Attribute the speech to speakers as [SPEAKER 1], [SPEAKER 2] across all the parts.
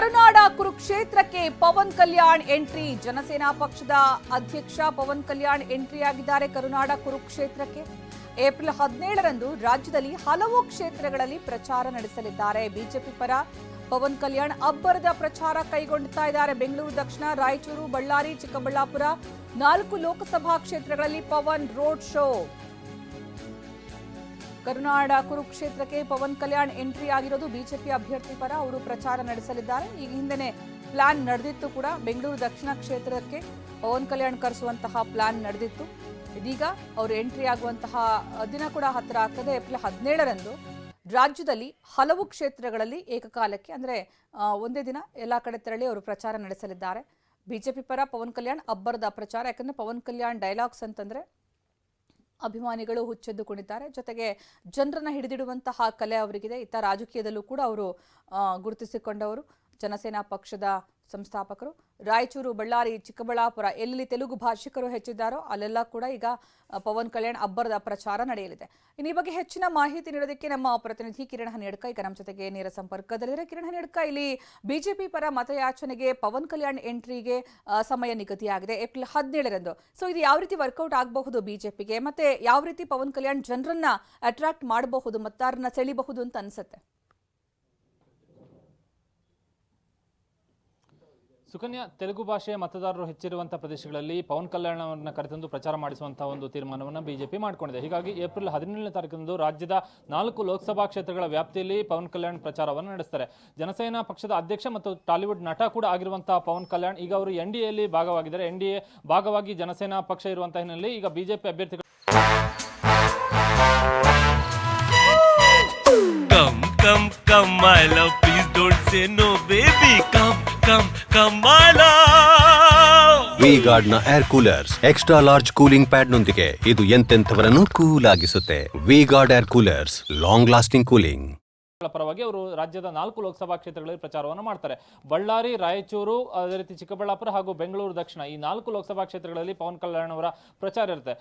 [SPEAKER 1] ಕರುನಾಡ ಕುರುಕ್ಷೇತ್ರಕ್ಕೆ ಪವನ್ ಕಲ್ಯಾಣ್ ಎಂಟ್ರಿ. ಜನಸೇನಾ ಪಕ್ಷದ ಅಧ್ಯಕ್ಷ ಪವನ್ ಕಲ್ಯಾಣ್ ಎಂಟ್ರಿ ಆಗಿದ್ದಾರೆ ಕರುನಾಡ ಕುರುಕ್ಷೇತ್ರಕ್ಕೆ. ಏಪ್ರಿಲ್ ಹದಿನೇಳರಂದು ರಾಜ್ಯದಲ್ಲಿ ಹಲವು ಕ್ಷೇತ್ರಗಳಲ್ಲಿ ಪ್ರಚಾರ ನಡೆಸಲಿದ್ದಾರೆ. ಬಿಜೆಪಿ ಪರ ಪವನ್ ಕಲ್ಯಾಣ್ ಅಬ್ಬರದ ಪ್ರಚಾರ ಕೈಗೊಳ್ಳುತ್ತಾ ಇದ್ದಾರೆ. ಬೆಂಗಳೂರು, ದಕ್ಷಿಣ, ರಾಯಚೂರು, ಬಳ್ಳಾರಿ, ಚಿಕ್ಕಬಳ್ಳಾಪುರ ನಾಲ್ಕು ಲೋಕಸಭಾ ಕ್ಷೇತ್ರಗಳಲ್ಲಿ ಪವನ್ ರೋಡ್ ಶೋ. ಕರುನಾಡ ಕುರುಕ್ಷೇತ್ರಕ್ಕೆ ಪವನ್ ಕಲ್ಯಾಣ್ ಎಂಟ್ರಿ ಆಗಿರೋದು ಬಿಜೆಪಿ ಅಭ್ಯರ್ಥಿ ಪರ ಅವರು ಪ್ರಚಾರ ನಡೆಸಲಿದ್ದಾರೆ. ಈಗ ಹಿಂದೆನೆ ಪ್ಲಾನ್ ನಡೆದಿತ್ತು ಕೂಡ. ಬೆಂಗಳೂರು ದಕ್ಷಿಣ ಕ್ಷೇತ್ರಕ್ಕೆ ಪವನ್ ಕಲ್ಯಾಣ್ ಕರೆಸುವಂತಹ ಪ್ಲಾನ್ ನಡೆದಿತ್ತು. ಇದೀಗ ಅವರು ಎಂಟ್ರಿ ಆಗುವಂತಹ ದಿನ ಕೂಡ ಹತ್ತಿರ ಆಗ್ತದೆ. ಏಪ್ರಿಲ್ ಹದಿನೇಳರಂದು ರಾಜ್ಯದಲ್ಲಿ ಹಲವು ಕ್ಷೇತ್ರಗಳಲ್ಲಿ ಏಕಕಾಲಕ್ಕೆ ಅಂದ್ರೆ ಒಂದೇ ದಿನ ಎಲ್ಲ ಕಡೆ ತೆರಳಿ ಅವರು ಪ್ರಚಾರ ನಡೆಸಲಿದ್ದಾರೆ. ಬಿಜೆಪಿ ಪರ ಪವನ್ ಕಲ್ಯಾಣ್ ಅಬ್ಬರದ ಪ್ರಚಾರ. ಯಾಕಂದ್ರೆ ಪವನ್ ಕಲ್ಯಾಣ್ ಡೈಲಾಗ್ಸ್ ಅಂತಂದ್ರೆ ಅಭಿಮಾನಿಗಳು ಹುಚ್ಚೆದ್ದು ಕುಣಿತಾರೆ ಜೊತೆಗೆ ಜನರನ್ನ ಹಿಡಿದಿಡುವಂತಹ ಕಲೆ ಅವರಿಗಿದೆ. ಇತ್ತ ರಾಜಕೀಯದಲ್ಲೂ ಕೂಡ ಅವರು ಗುರುತಿಸಿಕೊಂಡವರು. ಜನಸೇನಾ ಪಕ್ಷದ ಸಂಸ್ಥಾಪಕರು. ರಾಯಚೂರು, ಬಳ್ಳಾರಿ, ಚಿಕ್ಕಬಳ್ಳಾಪುರ ಎಲ್ಲೆಲ್ಲಿ ತೆಲುಗು ಭಾಷಿಕರು ಹೆಚ್ಚಿದ್ದಾರೋ ಅಲ್ಲೆಲ್ಲ ಕೂಡ ಈಗ ಪವನ್ ಕಲ್ಯಾಣ್ ಅಬ್ಬರದ ಪ್ರಚಾರ ನಡೆಯಲಿದೆ. ಇನ್ನು ಈ ಬಗ್ಗೆ ಹೆಚ್ಚಿನ ಮಾಹಿತಿ ನೀಡೋದಕ್ಕೆ ನಮ್ಮ ಪ್ರತಿನಿಧಿ ಕಿರಣ್ ಹನೇಡ್ಕ ಈಗ ನಮ್ಮ ಜೊತೆಗೆ ನೇರ ಸಂಪರ್ಕದಲ್ಲಿದ್ದಾರೆ. ಕಿರಣ್ ಹನೇಡ್ಕ ಇಲ್ಲಿ ಬಿಜೆಪಿ ಪರ ಮತಯಾಚನೆಗೆ ಪವನ್ ಕಲ್ಯಾಣ್ ಎಂಟ್ರಿಗೆ ಸಮಯ ನಿಗದಿಯಾಗಿದೆ, ಏಪ್ರಿಲ್ ಹದಿನೇಳರಂದು. ಸೊ ಇದು ಯಾವ ರೀತಿ ವರ್ಕೌಟ್ ಆಗಬಹುದು ಬಿಜೆಪಿಗೆ? ಮತ್ತೆ ಯಾವ ರೀತಿ ಪವನ್ ಕಲ್ಯಾಣ್ ಜನರನ್ನ ಅಟ್ರಾಕ್ಟ್ ಮಾಡಬಹುದು ಮತದಾರರನ್ನ ಸೆಳಿಬಹುದು ಅಂತ ಅನ್ಸುತ್ತೆ?
[SPEAKER 2] ಸುಕನ್ಯಾ, ತೆಲುಗು ಭಾಷೆಯ ಮತದಾರರು ಹೆಚ್ಚಿರುವಂತಹ ಪ್ರದೇಶಗಳಲ್ಲಿ ಪವನ್ ಕಲ್ಯಾಣವನ್ನು ಕರೆತಂದು ಪ್ರಚಾರ ಮಾಡಿಸುವಂತಹ ಒಂದು ತೀರ್ಮಾನವನ್ನು ಬಿಜೆಪಿ ಮಾಡಿಕೊಂಡಿದೆ. ಹೀಗಾಗಿ ಏಪ್ರಿಲ್ ಹದಿನೇಳನೇ ತಾರೀಕಿನಂದು ರಾಜ್ಯದ ನಾಲ್ಕು ಲೋಕಸಭಾ ಕ್ಷೇತ್ರಗಳ ವ್ಯಾಪ್ತಿಯಲ್ಲಿ ಪವನ್ ಕಲ್ಯಾಣ್ ಪ್ರಚಾರವನ್ನು ನಡೆಸ್ತಾರೆ. ಜನಸೇನಾ ಪಕ್ಷದ ಅಧ್ಯಕ್ಷ ಮತ್ತು ಟಾಲಿವುಡ್ ನಟ ಕೂಡ ಆಗಿರುವಂತಹ ಪವನ್ ಕಲ್ಯಾಣ್ ಈಗ ಅವರು ಎನ್ ಡಿ ಎಲ್ಲಿ ಭಾಗವಾಗಿದ್ದಾರೆ. ಎನ್ ಎ ಭಾಗವಾಗಿ ಜನಸೇನಾ ಪಕ್ಷ ಇರುವಂತಹ ಹಿನ್ನೆಲೆಯಲ್ಲಿ ಈಗ ಬಿಜೆಪಿ ಅಭ್ಯರ್ಥಿಗಳು
[SPEAKER 3] come come come I love Please don't say no baby. Love.
[SPEAKER 4] V ಗಾರ್ಡ್ನ air coolers extra large cooling pad ನೊಂದಿಗೆ ಇದು ಎಂತೆಂಥವರನ್ನು cool ಆಗಿಸುತ್ತೆ V guard air coolers long lasting cooling
[SPEAKER 2] ಪರವಾಗಿ ಅವರು ರಾಜ್ಯದ ನಾಲ್ಕು ಲೋಕಸಭಾ ಕ್ಷೇತ್ರಗಳಲ್ಲಿ ಪ್ರಚಾರವನ್ನು ಮಾಡ್ತಾರೆ. ಬಳ್ಳಾರಿ, ರಾಯಚೂರು, ಅದೇ ರೀತಿ ಚಿಕ್ಕಬಳ್ಳಾಪುರ ಹಾಗೂ ಬೆಂಗಳೂರು ದಕ್ಷಿಣ ಈ ನಾಲ್ಕು ಲೋಕಸಭಾ ಕ್ಷೇತ್ರಗಳಲ್ಲಿ ಪವನ್ ಕಲ್ಯಾಣ್ ಅವರ ಪ್ರಚಾರ ಇರುತ್ತೆ.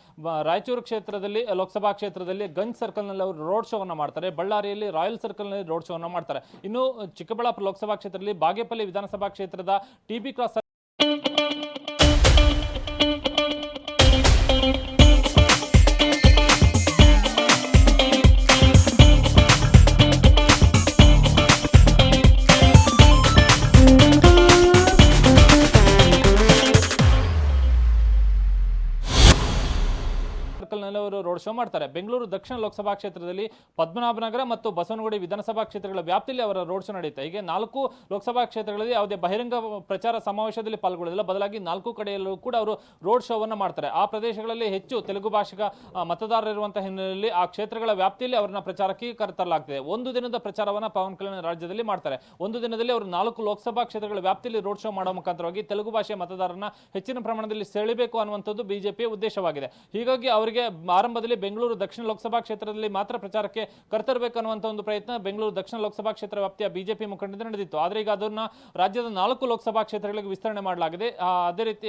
[SPEAKER 2] ರಾಯಚೂರು ಕ್ಷೇತ್ರದಲ್ಲಿ, ಲೋಕಸಭಾ ಕ್ಷೇತ್ರದಲ್ಲಿ ಗಂಜ್ ಸರ್ಕಲ್ನಲ್ಲಿ ಅವರು ರೋಡ್ ಶೋವನ್ನು ಮಾಡ್ತಾರೆ. ಬಳ್ಳಾರಿಯಲ್ಲಿ ರಾಯಲ್ ಸರ್ಕಲ್ನಲ್ಲಿ ರೋಡ್ ಶೋವನ್ನು ಮಾಡ್ತಾರೆ. ಇನ್ನು ಚಿಕ್ಕಬಳ್ಳಾಪುರ ಲೋಕಸಭಾ ಕ್ಷೇತ್ರದಲ್ಲಿ ಬಾಗೇಪಲ್ಲಿ ವಿಧಾನಸಭಾ ಕ್ಷೇತ್ರದ ಟಿ ಬಿ ಕ್ರಾಸ್ ಸರ್ಕಲ್ನಲ್ಲಿ ಅವರು ರೋಡ್ ಶೋ ಮಾಡ್ತಾರೆ. ಬೆಂಗಳೂರು ದಕ್ಷಿಣ ಲೋಕಸಭಾ ಕ್ಷೇತ್ರದಲ್ಲಿ ಪದ್ಮನಾಭನಗರ ಮತ್ತು ಬಸವನಗುಡಿ ವಿಧಾನಸಭಾ ಕ್ಷೇತ್ರಗಳ ವ್ಯಾಪ್ತಿಯಲ್ಲಿ ಅವರ ರೋಡ್ ಶೋ ನಡೆಯುತ್ತೆ. ಹೀಗೆ ನಾಲ್ಕು ಲೋಕಸಭಾ ಕ್ಷೇತ್ರಗಳಲ್ಲಿ ಯಾವುದೇ ಬಹಿರಂಗ ಪ್ರಚಾರ ಸಮಾವೇಶದಲ್ಲಿ ಪಾಲ್ಗೊಳ್ಳೋದಿಲ್ಲ. ಬದಲಾಗಿ ನಾಲ್ಕು ಕಡೆಯಲ್ಲೂ ಕೂಡ ಅವರು ರೋಡ್ ಶೋವನ್ನು ಮಾಡ್ತಾರೆ. ಆ ಪ್ರದೇಶಗಳಲ್ಲಿ ಹೆಚ್ಚು ತೆಲುಗು ಭಾಷಿಕ ಮತದಾರರಿರುವಂತಹ ಹಿನ್ನೆಲೆಯಲ್ಲಿ ಆ ಕ್ಷೇತ್ರಗಳ ವ್ಯಾಪ್ತಿಯಲ್ಲಿ ಅವರನ್ನ ಪ್ರಚಾರಕ್ಕೆ ಕರೆತರಲಾಗ್ತದೆ ಒಂದು ದಿನದ ಪ್ರಚಾರವನ್ನ ಪವನ್ ಕಲ್ಯಾಣ್ ರಾಜ್ಯದಲ್ಲಿ ಮಾಡ್ತಾರೆ. ಒಂದು ದಿನದಲ್ಲಿ ಅವರು ನಾಲ್ಕು ಲೋಕಸಭಾ ಕ್ಷೇತ್ರಗಳ ವ್ಯಾಪ್ತಿಯಲ್ಲಿ ರೋಡ್ ಶೋ ಮಾಡೋ ಮುಖಾಂತರವಾಗಿ ತೆಲುಗು ಭಾಷೆಯ ಮತದಾರರನ್ನ ಹೆಚ್ಚಿನ ಪ್ರಮಾಣದಲ್ಲಿ ಸೆಳೆಯಬೇಕು ಅನ್ನುವಂಥದ್ದು ಬಿಜೆಪಿಯ ಉದ್ದೇಶವಾಗಿದೆ. ಹೀಗಾಗಿ ಅವರಿಗೆ ಆರಂಭದಲ್ಲಿ ಬೆಂಗಳೂರು ದಕ್ಷಿಣ ಲೋಕಸಭಾ ಕ್ಷೇತ್ರದಲ್ಲಿ ಮಾತ್ರ ಪ್ರಚಾರಕ್ಕೆ ಕರೆತರಬೇಕು ಅನ್ನುವಂಥ ಒಂದು ಪ್ರಯತ್ನ ಬೆಂಗಳೂರು ದಕ್ಷಿಣ ಲೋಕಸಭಾ ಕ್ಷೇತ್ರ ವ್ಯಾಪ್ತಿಯ ಬಿಜೆಪಿ ಮುಖಂಡರಿಂದ ನಡೆದಿತ್ತು. ಆದರೆ ಈಗ ಅದನ್ನ ರಾಜ್ಯದ ನಾಲ್ಕು ಲೋಕಸಭಾ ಕ್ಷೇತ್ರಗಳಿಗೆ ವಿಸ್ತರಣೆ ಮಾಡಲಾಗಿದೆ. ಅದೇ ರೀತಿ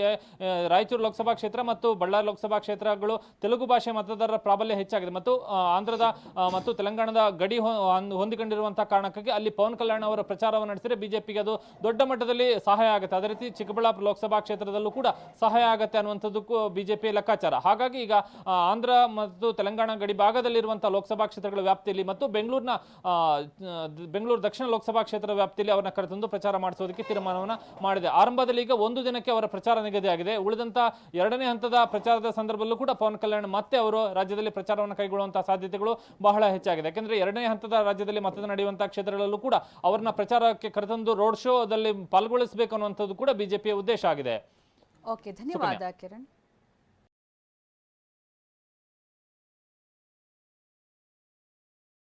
[SPEAKER 2] ರಾಯಚೂರು ಲೋಕಸಭಾ ಕ್ಷೇತ್ರ ಮತ್ತು ಬಳ್ಳಾರಿ ಲೋಕಸಭಾ ಕ್ಷೇತ್ರಗಳು ತೆಲುಗು ಭಾಷೆ ಮತದಾರರ ಪ್ರಾಬಲ್ಯ ಹೆಚ್ಚಾಗಿದೆ. ಮತ್ತು ಆಂಧ್ರದ ಮತ್ತು ತೆಲಂಗಾಣದ ಗಡಿ ಹೊಂದಿಕೊಂಡಿರುವಂತಹ ಕಾರಣಕ್ಕಾಗಿ ಅಲ್ಲಿ ಪವನ್ ಕಲ್ಯಾಣ್ ಅವರ ಪ್ರಚಾರವನ್ನು ನಡೆಸಿದರೆ ಬಿಜೆಪಿಗೆ ಅದು ದೊಡ್ಡ ಮಟ್ಟದಲ್ಲಿ ಸಹಾಯ ಆಗುತ್ತೆ. ಅದೇ ರೀತಿ ಚಿಕ್ಕಬಳ್ಳಾಪುರ ಲೋಕಸಭಾ ಕ್ಷೇತ್ರದಲ್ಲೂ ಕೂಡ ಸಹಾಯ ಆಗುತ್ತೆ ಅನ್ನುವಂಥದ್ದಕ್ಕೂ ಬಿಜೆಪಿ ಲೆಕ್ಕಾಚಾರ. ಹಾಗಾಗಿ ಈಗ ಆಂಧ್ರ ಮತ್ತು ತೆಲಂಗಾಣ ಗಡಿ ಭಾಗದಲ್ಲಿರುವಂತಹ ಲೋಕಸಭಾ ಕ್ಷೇತ್ರಗಳ ವ್ಯಾಪ್ತಿಯಲ್ಲಿ ಮತ್ತು ಬೆಂಗಳೂರಿನ ಬೆಂಗಳೂರು ದಕ್ಷಿಣ ಲೋಕಸಭಾ ಕ್ಷೇತ್ರ ವ್ಯಾಪ್ತಿಯಲ್ಲಿ ಅವರನ್ನ ಕರೆತಂದು ಪ್ರಚಾರ ಮಾಡಿಸೋದಕ್ಕೆ ತೀರ್ಮಾನವನ್ನು ಮಾಡಿದೆ. ಆರಂಭದಲ್ಲಿ ಈಗ ಒಂದು ದಿನಕ್ಕೆ ಅವರ ಪ್ರಚಾರ ನಿಗದಿಯಾಗಿದೆ. ಉಳಿದಂತ ಎರಡನೇ ಹಂತದ ಪ್ರಚಾರದ ಸಂದರ್ಭದಲ್ಲೂ ಕೂಡ ಪವನ್ ಕಲ್ಯಾಣ್ ಮತ್ತೆ ಅವರು ರಾಜ್ಯದಲ್ಲಿ ಪ್ರಚಾರವನ್ನು ಕೈಗೊಳ್ಳುವಂತಹ ಸಾಧ್ಯತೆಗಳು ಬಹಳ ಹೆಚ್ಚಾಗಿದೆ. ಯಾಕಂದ್ರೆ ಎರಡನೇ ಹಂತದ ರಾಜ್ಯದಲ್ಲಿ ಮತದಾನ ನಡೆಯುವಂತಹ ಕ್ಷೇತ್ರಗಳಲ್ಲೂ ಕೂಡ ಅವರನ್ನ ಪ್ರಚಾರಕ್ಕೆ ಕರೆತಂದು ರೋಡ್ ಶೋದಲ್ಲಿ ಪಾಲ್ಗೊಳಿಸಬೇಕು ಅನ್ನುವಂಥದ್ದು ಕೂಡ ಬಿಜೆಪಿಯ ಉದ್ದೇಶ ಆಗಿದೆ.
[SPEAKER 1] ಓಕೆ ಧನ್ಯವಾದ ಕಿರಣ್.